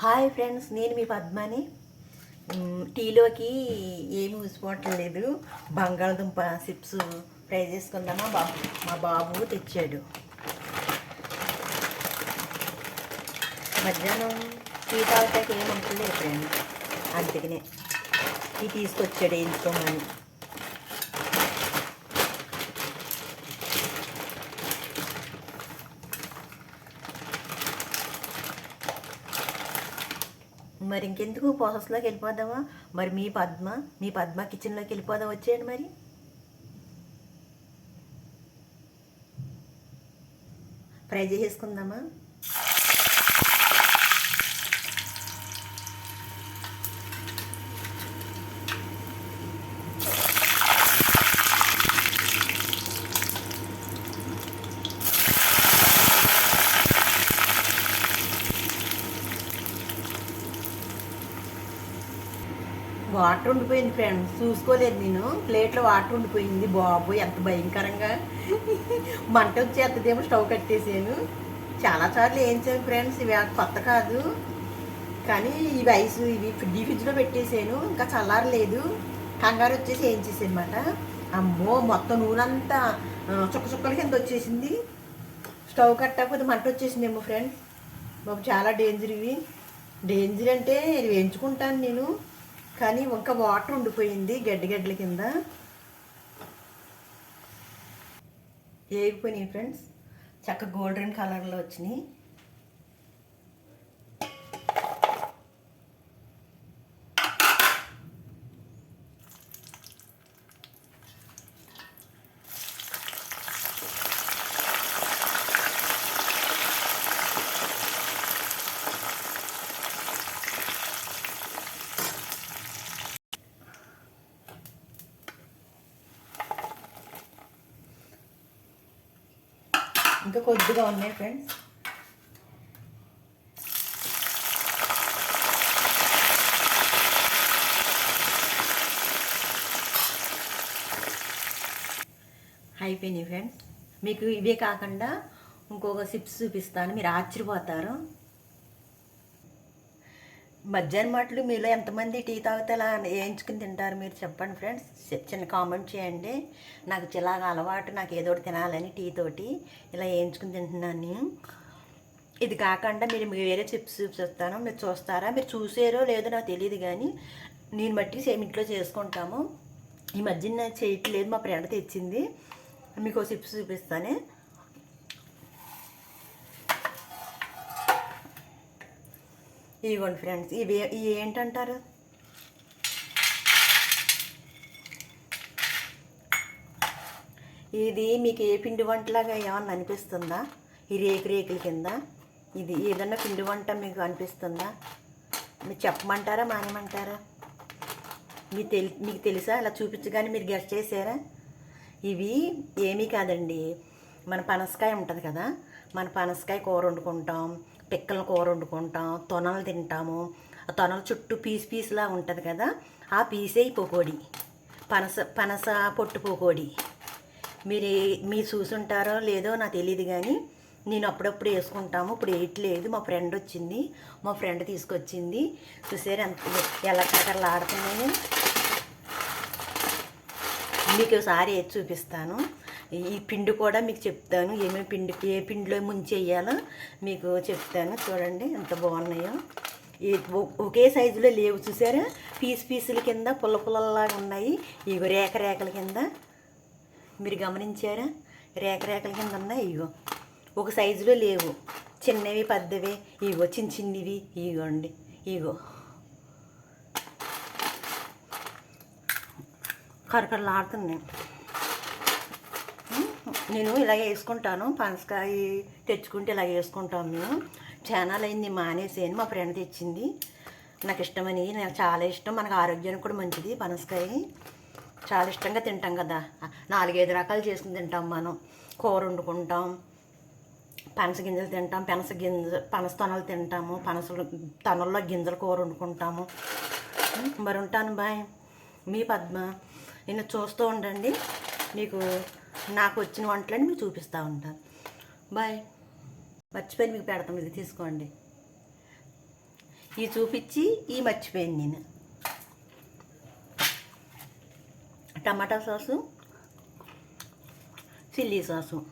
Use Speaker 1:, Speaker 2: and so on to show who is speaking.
Speaker 1: Hi friends నేను మీ పద్మని. టీలోకి ఏమి ఊసిపోవట్లేదు బంగాళదుంప చిప్స్ ఫ్రై చేసుకుందామా? బాబు మా బాబు తెచ్చాడు. మధ్యాహ్నం టీ తాగుతాకి ఏం అనుకోలేదు ఫ్రెండ్ అందుకనే. టీ తీసుకొచ్చాడు వేయించుకోమని మరి ఇంకెందుకు ప్రాసెస్లోకి వెళ్ళిపోదామా? మరి మీ పద్మ మీ పద్మ కిచెన్లోకి వెళ్ళిపోదాం వచ్చేయండి మరి. ఫ్రై చేసేసుకుందామా? వాటర్ ఉండిపోయింది ఫ్రెండ్స్. చూసుకోలేదు నేను. ప్లేట్లో వాటర్ ఉండిపోయింది. బాబు ఎంత భయంకరంగా. మంట వచ్చేస్తుందేమో స్టవ్ కట్టేసాను చాలాసార్లు వేయించాను ఫ్రెండ్స్. ఇవి కొత్త కాదు. కానీ ఇవి ఐస్ ఇవి డీ ఫ్రిడ్జ్లో పెట్టేసాను ఇంకా చల్లారలేదు. కంగారు వచ్చేసి ఏం చేసానమాట అమ్మో మొత్తం నూనెంతా ఆ, చుక్క చుక్కల కింద వచ్చేసింది. స్టవ్ కట్టకపోతే మంట వచ్చేసిందేమో ఫ్రెండ్స్. బాబు చాలా డేంజర్ ఇవి. డేంజర్ అంటే ఇది వేయించుకుంటాను నేను. కానీ ఇంకా వాటర్ ఉండిపోయింది గడ్డి గడ్డల కింద. ఏగిపోయినాయి ఫ్రెండ్స్ చక్క గోల్డెన్ కలర్లో వచ్చినాయి. ఇంకా కొద్దిగా ఉన్నాయి ఫ్రెండ్స్ అయిపోయినాయి ఫ్రెండ్స్ మీకు ఇవే కాకుండా ఇంకొక సిప్స్ చూపిస్తాను. మీరు ఆశ్చర్యపోతారు. మధ్యాహ్నం మాటలు మీలో ఎంతమంది టీ తాగితే అలా వేయించుకుని తింటారు మీరు చెప్పండి ఫ్రెండ్స్. చిన్న కామెంట్ చేయండి. నాకు ఇలాగ అలవాటు నాకు ఏదో ఒకటి తినాలని టీ తోటి ఇలా వేయించుకుని తింటున్నాను. నేను ఇది కాకుండా మీరు మీ వేరే చిప్స్ చూపిస్తాను మీరు చూస్తారా? మీరు చూసారో లేదో నాకు తెలియదు కానీ నేను బట్టి సేమ్ ఇంట్లో చేసుకుంటాము. ఈ మధ్య చేయట్లేదు మా ఫ్రెండ్ తెచ్చింది. మీకు చిప్స్ చూపిస్తానే. ఇవ్వండి ఫ్రెండ్స్ ఇవి ఇవి ఏంటంటారు? ఇది మీకు ఏ పిండి వంటలాగా ఏమన్నా అనిపిస్తుందా? ఈ రేకు రేకుల కింద? ఇది ఏదన్నా పిండి వంట మీకు అనిపిస్తుందా? మీరు చెప్పమంటారా మానేమంటారా? మీ తెలి మీకు తెలుసా? అలా చూపించగానే మీరు గెస్ట్ చేసారా ఇవి ఏమీ కాదండి. మన పనసకాయ ఉంటుంది కదా మన పనసకాయ కూర వండుకుంటాం పిక్కల కూర వండుకుంటాం తొనలు తింటాము. ఆ తొనల చుట్టూ పీస్ పీస్లా ఉంటుంది కదా ఆ పీసే పోకోడి. పనస పనస పొట్టు పోకోడి. మీరు మీరు చూసుంటారో లేదో నాకు తెలియదు కానీ నేను అప్పుడప్పుడు వేసుకుంటాము. ఇప్పుడు వేయట్లేదు మా ఫ్రెండ్ వచ్చింది మా ఫ్రెండ్ తీసుకొచ్చింది. చూసారు ఎంత ఎలా కలర్లు ఆడుతున్నాయి మీకు ఒకసారి వేసి చూపిస్తాను. ఈ పిండి కూడా మీకు చెప్తాను. ఏమేమి పిండి ఏ పిండిలో ముంచేయాలో మీకు చెప్తాను. చూడండి ఎంత బాగున్నాయో. ఈ ఒకే సైజులో లేవు చూసారా? పీస్ పీసుల కింద పుల్ల పుల్లలాగా ఉన్నాయి. ఇగో రేఖ రేఖల కింద. మీరు గమనించారా? రేఖరేఖల కింద ఉన్నాయి. ఇగో ఒక సైజులో లేవు. చిన్నవి పెద్దవి. ఇగో చిన్న చిన్నవి. ఇగోండి. ఇగో కరకరలాడుతున్నాయి. నేను ఇలాగే వేసుకుంటాను. పనసకాయ తెచ్చుకుంటే ఇలాగ వేసుకుంటాం మేము. ఛానల్ అయింది మానేసేయని మా ఫ్రెండ్ తెచ్చింది. నాకు ఇష్టమని నాకు చాలా ఇష్టం. మనకు ఆరోగ్యానికి కూడా మంచిది పనసకాయ. చాలా ఇష్టంగా తింటాం కదా. నాలుగైదు రకాలు చేసుకుని తింటాం మనం. కూర వండుకుంటాం. పనస గింజలు తింటాం. పనస గింజ పనస తొనలు తింటాము. పనసలు తనల్లో గింజలు కూర వండుకుంటాము. మరి ఉంటాను బాయ్. మీ పద్మ నిన్ను చూస్తూ ఉండండి. మీకు నాకు వచ్చిన వంటలని మీకు చూపిస్తూ ఉంటాను బాయ్. మర్చిపోయి మీకు పెడతాం. ఇది తీసుకోండి. ఇవి చూపించి ఈ మర్చిపోయింది నేను. Tomato sauce chilli sauce.